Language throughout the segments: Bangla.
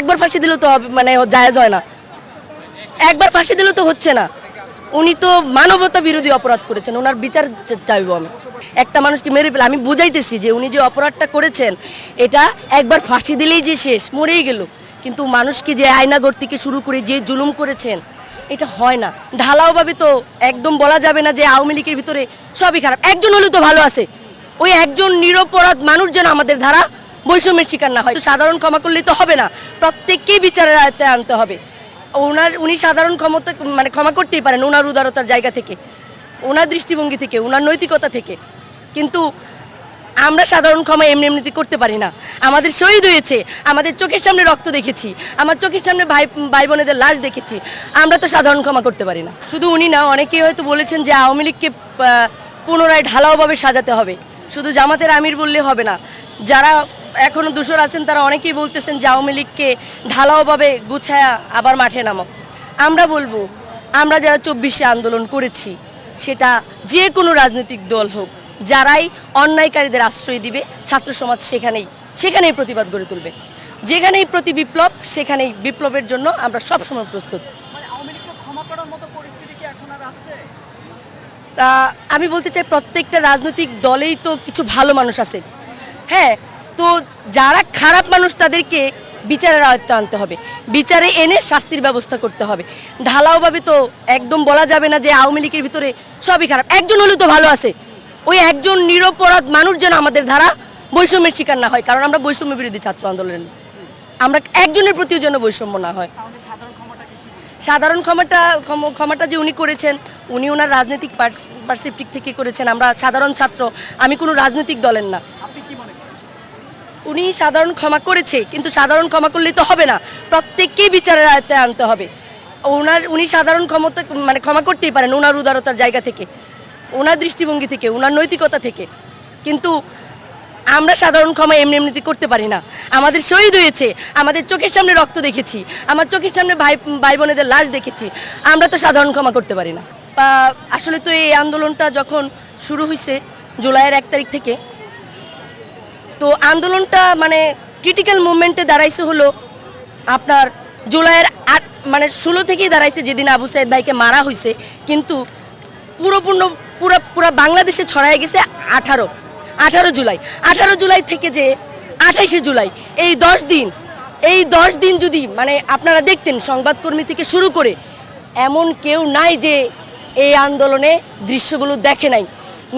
একবার ফাঁসি দিলেও তো মানে জায়েজ হয় না। একবার ফাঁসি দিলেও তো হচ্ছে না। উনি তো মানবতা বিরোধী অপরাধ করেছেন, ওনার বিচার চাইব আমি। একটা মানুষকে মেরে ফেলে, আমি বুঝাইতেছি যে উনি যে অপরাধটা করেছেন, এটা একবার ফাঁসি দিলেই যে শেষ, মরেই গেল। কিন্তু মানুষকে যে আয়নাগর থেকে শুরু করে যে জুলুম করেছেন, এটা হয় না। ঢালাওভাবে তো একদম বলা যাবে না যে আওয়ামী লীগের ভিতরে সবই খারাপ। একজন হলেও তো ভালো আছে। ওই একজন নিরপরাধ মানুষ যেন আমাদের ধারা বৈষম্যের শিকার না হয়। সাধারণ ক্ষমা করলেই তো হবে না। প্রত্যেককেই বিচারের আয়ত্তে আনতে হবে। ওনার, উনি সাধারণ ক্ষমতা মানে ক্ষমা করতেই পারেন ওনার উদারতার জায়গা থেকে, ওনার দৃষ্টিভঙ্গি থেকে, ওনার নৈতিকতা থেকে। কিন্তু আমরা সাধারণ ক্ষমা এমনি এমনিতে করতে পারি না। আমাদের শহীদ হয়েছে, আমাদের চোখের সামনে রক্ত দেখেছি, আমার চোখের সামনে ভাই ভাই বোনেদের লাশ দেখেছি, আমরা তো সাধারণ ক্ষমা করতে পারি না। শুধু উনি না, অনেকেই হয়তো বলেছেন যে আওয়ামী লীগকে পুনরায় ঢালাওভাবে সাজাতে হবে। শুধু জামাতের আমির বললে হবে না, যারা এখনও দূষর আছেন তারা অনেকেই বলতেছেন যে আওয়ামী লীগকে ঢালাওভাবে গুছায়া আবার মাঠে নামো আমরা বলব আমরা যারা চব্বিশে আন্দোলন করেছি সেটা যে কোনো রাজনৈতিক দল হোক যারাই অন্যায়কারীদের আশ্রয় দিবে ছাত্র সমাজ সেখানেই সেখানেই প্রতিবাদ গড়ে তুলবে। যেখানেই প্রতি বিপ্লব সেখানেই বিপ্লবের জন্য আমরা সবসময় প্রস্তুত। মানে আমি বলতে চাই প্রত্যেকটা রাজনৈতিক দলেই তো কিছু ভালো মানুষ আছে। হ্যাঁ তো যারা খারাপ মানুষ তাদেরকে বিচারের আয়ত্তে আনতে হবে। বিচারে এনে শাস্তির ব্যবস্থা করতে হবে। ঢালাওভাবে তো একদম বলা যাবে না যে আওয়ামী লীগের ভিতরে সবই খারাপ। একজন হলেও তো ভালো আছে। ওই একজন নিরপরাধ মানুষ যেন আমাদের ধারা বৈষম্যের শিকার না হয় কারণ আমরা বৈষম্য বিরোধী ছাত্র আন্দোলনের। আমরা একজনের প্রতিও যেন বৈষম্য না হয়। সাধারণ ক্ষমাটা ক্ষম- ক্ষমাটা যে উনি করেছেন উনি ওনার রাজনৈতিক পার্সেপটিক থেকে করেছেন। আমরা সাধারণ ছাত্র আমি কোনো রাজনৈতিক দলের না আপনি কি মনে করেন উনি সাধারণ ক্ষমা করেছে, কিন্তু সাধারণ ক্ষমা করলেই তো হবে না। প্রত্যেককেই বিচারের আয়ত্তে আনতে হবে। ওনার, উনি সাধারণ ক্ষমতা মানে ক্ষমা করতেই পারেন ওনার উদারতার জায়গা থেকে, ওনার দৃষ্টিভঙ্গি থেকে, ওনার নৈতিকতা থেকে। কিন্তু আমরা সাধারণ ক্ষমা এমনি এমনিতে করতে পারি না। আমাদের শহীদ হয়েছে, আমাদের চোখের সামনে রক্ত দেখেছি, আমার চোখের সামনে ভাই ভাই বোনেদের লাশ দেখেছি, আমরা তো সাধারণ ক্ষমা করতে পারি না। আসলে তো এই আন্দোলনটা যখন শুরু হয়েছে জুলাইয়ের এক তারিখ থেকে তো আন্দোলনটা মানে ক্রিটিক্যাল মুভমেন্টে দাঁড়াইছে হলো আপনার জুলাইয়ের আট মানে ষোলো থেকেই দাঁড়াইছে যেদিন আবু সাইদ ভাইকে মারা হয়েছে কিন্তু পুরোপূর্ণ, পুরো পুরো বাংলাদেশে ছড়ায় গেছে আঠারো আঠারো জুলাই। আঠারো জুলাই থেকে যে আঠাইশে জুলাই, এই দশ দিন, এই দশ দিন যদি মানে আপনারা দেখতেন সংবাদকর্মী থেকে শুরু করে, এমন কেউ নাই যে এই আন্দোলনে দৃশ্যগুলো দেখে নাই।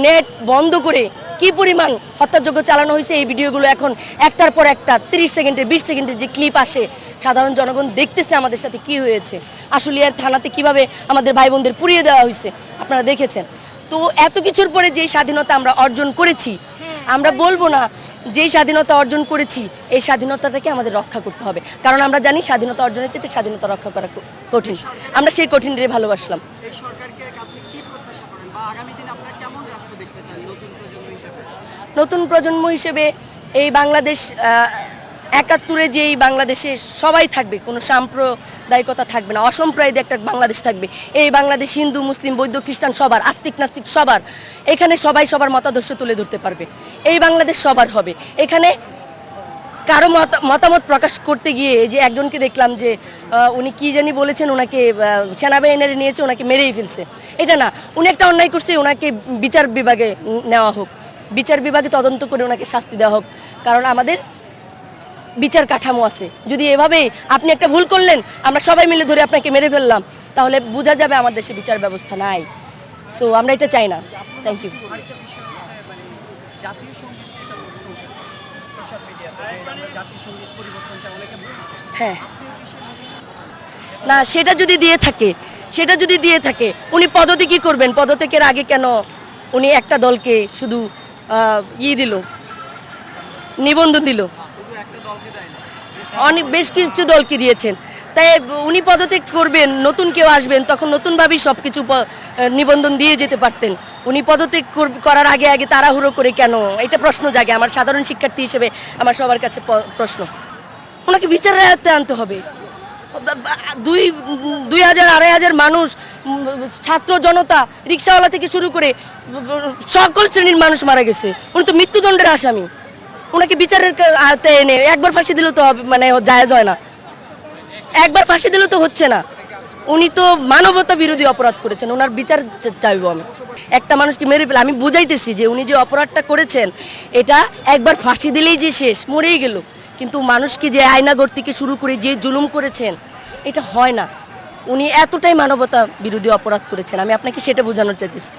নেট বন্ধ করে কি পরিমাণ হত্যাযোগ্য চালানো হয়েছে এই ভিডিওগুলো এখন একটার পর একটা তিরিশ সেকেন্ডের বিশ সেকেন্ডের যে ক্লিপ আসে সাধারণ জনগণ দেখতেছে আমাদের সাথে কি হয়েছে। আশুলিয়ার থানাতে কীভাবে আমাদের ভাই বোনদের পুড়িয়ে দেওয়া হয়েছে আপনারা দেখেছেন। তো এত কিছুর পরে যে স্বাধীনতা আমরা অর্জন করেছি আমরা বলব না যে স্বাধীনতা অর্জন করেছি এই স্বাধীনতাটাকে আমাদের রক্ষা করতে হবে। কারণ আমরা জানি স্বাধীনতা অর্জনের চেয়ে স্বাধীনতা রক্ষা করা কঠিন। আমরা সেই কঠিনরে ভালোবাসলাম। নতুন প্রজন্ম হিসেবে? এই বাংলাদেশ একাত্তরে যে এই বাংলাদেশে সবাই থাকবে, কোনো সাম্প্রদায়িকতা থাকবে না, অসম্প্রদায়িক একটা বাংলাদেশ থাকবে। এই বাংলাদেশ হিন্দু, মুসলিম, বৌদ্ধ, খ্রিস্টান সবার, আস্তিক, নাস্তিক সবার, এখানে সবাই সবার মতাদর্শ তুলে ধরতে পারবে। এই বাংলাদেশ সবার হবে। এখানে কারও মত- মতামত প্রকাশ করতে গিয়ে যে একজনকে দেখলাম যে উনি কি জানি বলেছেন ওনাকে সেনাবাহিনীর নিয়েছে ওনাকে মেরেই ফেলছে। এটা না, উনি একটা অন্যায় করছে ওনাকে বিচার বিভাগে নেওয়া হোক। বিচার বিভাগে তদন্ত করে ওনাকে শাস্তি দেওয়া হোক। কারণ আমাদের বিচার কাঠামো আছে। যদি এভাবে আপনি একটা ভুল করলেন, আমরা সবাই মিলে ধরে আপনাকে মেরে ফেললাম, তাহলে বোঝা যাবে আমার দেশে বিচার ব্যবস্থা নাই। সো আমরা এটা চাই না। থ্যাংক ইউ আরেকটা বিষয় হচ্ছে মানে জাতীয় সংগীত একটা প্রশ্ন উঠেছে সোশ্যাল মিডিয়াতে জাতীয় সংগীত পরিবর্তন চাই অনেকে বলছে হ্যাঁ। না সেটা যদি দিয়ে থাকে সেটা যদি দিয়ে থাকে উনি পদতে কি করবেন। পদত্যাগের আগে কেন উনি একটা দলকে শুধু আহ, ই দিল নিবন্ধন দিল? অনেক বেশ কিছু দলকে দিয়েছেন। তাই উনি পদত্যাগ করবেন, নতুন কেউ আসবেন, তখন নতুনভাবেই সব কিছু নিবন্ধন দিয়ে যেতে পারতেন। উনি পদত্যাগ করার আগে আগে তাড়াহুড়ো করে কেন? এটা প্রশ্ন জাগে, আমার সাধারণ শিক্ষার্থী হিসেবে আমার সবার কাছে প্রশ্ন। ওনাকে বিচারের আয়ত্তে আনতে হবে। দুই দুই হাজার, আড়াই হাজার মানুষ ছাত্র জনতা, রিক্সাওয়ালা থেকে শুরু করে, সকল শ্রেণির মানুষ মারা গেছে। উনি তো মৃত্যুদণ্ডের আসামি। ওনাকে বিচারের আয়ত্তে এনে একবার ফাঁসি দিলেও তো মানে জায়েজ হয় না। একবার ফাঁসি দিলে তো হচ্ছে না। উনি তো মানবতা বিরোধী অপরাধ করেছেন, ওনার বিচার চাইব আমি। একটা মানুষকে মেরে ফেলে, আমি বুঝাইতেছি যে উনি যে অপরাধটা করেছেন, এটা একবার ফাঁসি দিলেই যে শেষ, মরেই গেল। কিন্তু মানুষকে যে আয়নাগর থেকে শুরু করে যে জুলুম করেছেন, এটা হয় না। উনি এতটাই মানবতা বিরোধী অপরাধ করেছেন, আমি আপনাকে সেটা বোঝানোর চাইতেছি।